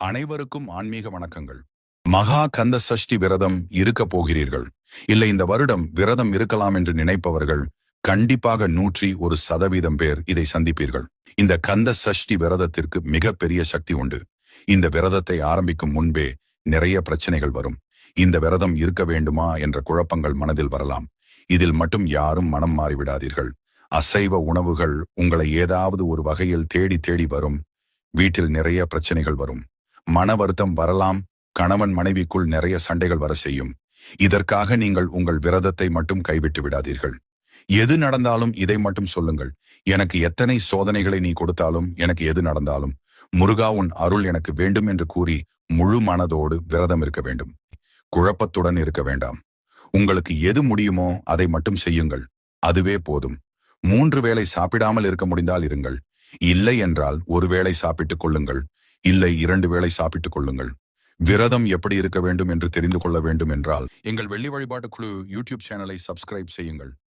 அனைவருக்கும் ஆன்மீக வணக்கங்கள். மகா கந்த சஷ்டி விரதம் இருக்க போகிறீர்கள். இல்லை இந்த வருடம் விரதம் இருக்கலாம் என்று நினைப்பவர்கள் கண்டிப்பாக நூற்றி ஒரு சதவீதம் பேர் இதை சந்திப்பீர்கள். இந்த கந்த சஷ்டி விரதத்திற்கு மிகப்பெரிய சக்தி உண்டு. இந்த விரதத்தை ஆரம்பிக்கும் முன்பே நிறைய பிரச்சனைகள் வரும். இந்த விரதம் இருக்க வேண்டுமா என்ற குழப்பங்கள் மனதில் வரலாம். இதில் மட்டும் யாரும் மனம் மாறிவிடாதீர்கள். அசைவ உணவுகள் உங்களை ஏதாவது ஒரு வகையில் தேடி தேடி வரும். வீட்டில் நிறைய பிரச்சனைகள் வரும். மன வருத்தம் வரலாம் கணவன் மனைவிக்குள் நிறைய சண்டைகள் வர செய்யும். இதற்காக நீங்கள் உங்கள் விரதத்தை மட்டும் கைவிட்டு விடாதீர்கள். எது நடந்தாலும் இதை மட்டும் சொல்லுங்கள். எனக்கு எத்தனை சோதனைகளை நீ கொடுத்தாலும் எனக்கு எது நடந்தாலும். முருகா உன் அருள் எனக்கு வேண்டும் என்று கூறி முழு மனதோடு விரதம் இருக்க வேண்டும். குழப்பத்துடன் இருக்க வேண்டாம். உங்களுக்கு எது முடியுமோ அதை மட்டும் செய்யுங்கள். அதுவே போதும். மூன்று வேளை சாப்பிடாமல் இருக்க முடிந்தால் இருங்கள். இல்லை என்றால் ஒருவேளை சாப்பிட்டுக் கொள்ளுங்கள். இல்லை இரண்டு வேளை சாப்பிட்டுக் கொள்ளுங்கள். விரதம் எப்படி இருக்க வேண்டும் என்று தெரிந்து கொள்ள வேண்டும் என்றால் எங்கள் வெள்ளி வழிபாட்டு குழு யூடியூப் சேனலை சப்ஸ்கிரைப் செய்யுங்கள்.